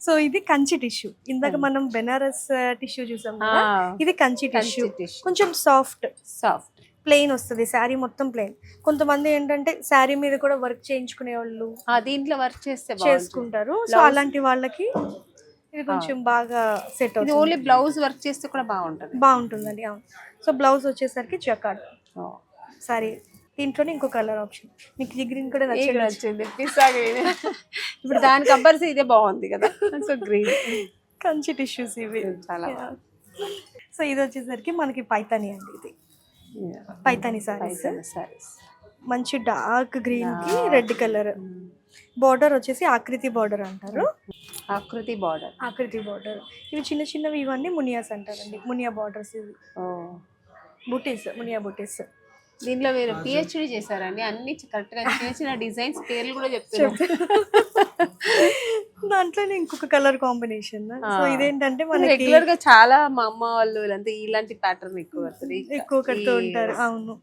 So ఇది Kanchi tissue. ఇందాక మనం బెనారస్ టిష్యూ చూసాం కదా? ఇది కంచి టిష్యూ. కొంచెం సాఫ్ట్. సాఫ్ట్. ప్లెయిన్ వస్తుంది శారీ మొత్తం ప్లెయిన్. కొంతమంది ఏంటంటే శారీ మీద కూడా వర్క్ చేయించుకునే వాళ్ళు దీంట్లో వర్క్ చేస్తే. చేసుకుంటారు సో అలాంటి వాళ్ళకి ఇది కొంచెం బాగా సెట్ అవుతుంది. ఓన్లీ బ్లౌజ్ వర్క్ చేస్తే కూడా బాగుంటుంది. బాగుంటుందండి అవును. సో బ్లౌజ్ వచ్చేసరికి జకాడ్. సారీ దీంట్లోనే ఇంకో కలర్ ఆప్షన్. మీకు ఈ గ్రీన్ కూడా నచ్చింది. నచ్చింది. పిస్తా గ్రీన్ ఇప్పుడు దాని కంపల్సరీ ఇదే బాగుంది కదా. సో గ్రీన్ కంచి టిష్యూస్ ఇవి. చాలా సో ఇది వచ్చేసరికి మనకి పైతాని అండి ఇది. పైతాని సారీస్ సారీస్ మంచి డార్క్ గ్రీన్కి రెడ్ కలర్ బార్డర్ వచ్చేసి ఆకృతి బార్డర్ అంటారు. ఆకృతి బార్డర్ ఆకృతి బార్డర్ ఇవి చిన్న చిన్నవి ఇవన్నీ మునియాస్ అంటారండి. మునియా బార్డర్స్ ఇవి. బుటీస్ మునియా బుటీస్. దీంట్లో మీరు పిహెచ్డి చేశారండి. అన్ని కరెక్ట్గా చిన్న చిన్న డిజైన్స్ పేర్లు కూడా చెప్తున్నారు దాంట్లోనే ఇంకొక కలర్ కాంబినేషన్ సో ఇదేంటంటే మనకి రెగ్యులర్గా చాలా మా అమ్మ వాళ్ళు వీళ్ళంతా ఇలాంటి ప్యాటర్న్ ఎక్కువ ఎక్కువ కడుతూ ఉంటారు. అవును.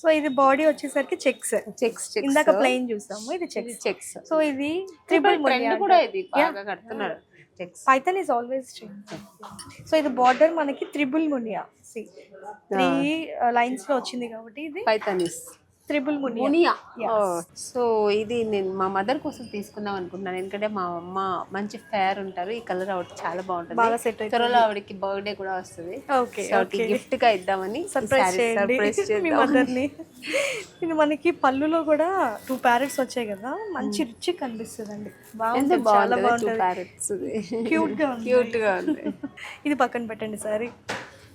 సో ఇది బాడీ వచ్చేసరికి చెక్స్ చెక్స్ ఇందాక ప్లెయిన్ చూసాము. ఇది చెక్స్ చెక్స్ సో ఇది ట్రెండ్ కూడా ఇది బాగా కడుతున్నారు. పైథన్ ఈస్ ఆల్వేస్ సో ఇది బార్డర్ మనకి త్రిబుల్ మునియా. సి త్రీ లైన్స్లో వచ్చింది కాబట్టి ఇది పైతానిస్ త్రిబుల్ మునియా సో ఇది నేను మా మదర్ కోసం తీసుకుందాం అనుకుంటున్నాను. ఎందుకంటే మా అమ్మ మంచి ఫేర్ ఉంటారు. ఈ కలర్ ఆవిడ చాలా బాగుంటుంది. త్వరలో ఆవిడకి బర్త్డే కూడా వస్తుంది. గిఫ్ట్గా ఇద్దామని సర్ప్రైజ్ మదర్ని ఇది మనకి పళ్ళులో కూడా టూ ప్యారెట్స్ వచ్చాయి కదా. మంచి రిచ్ కనిపిస్తుంది అండి చాలా బాగుంటుంది క్యూట్గా క్యూట్గా ఉంది. ఇది పక్కన పెట్టండి సారీ.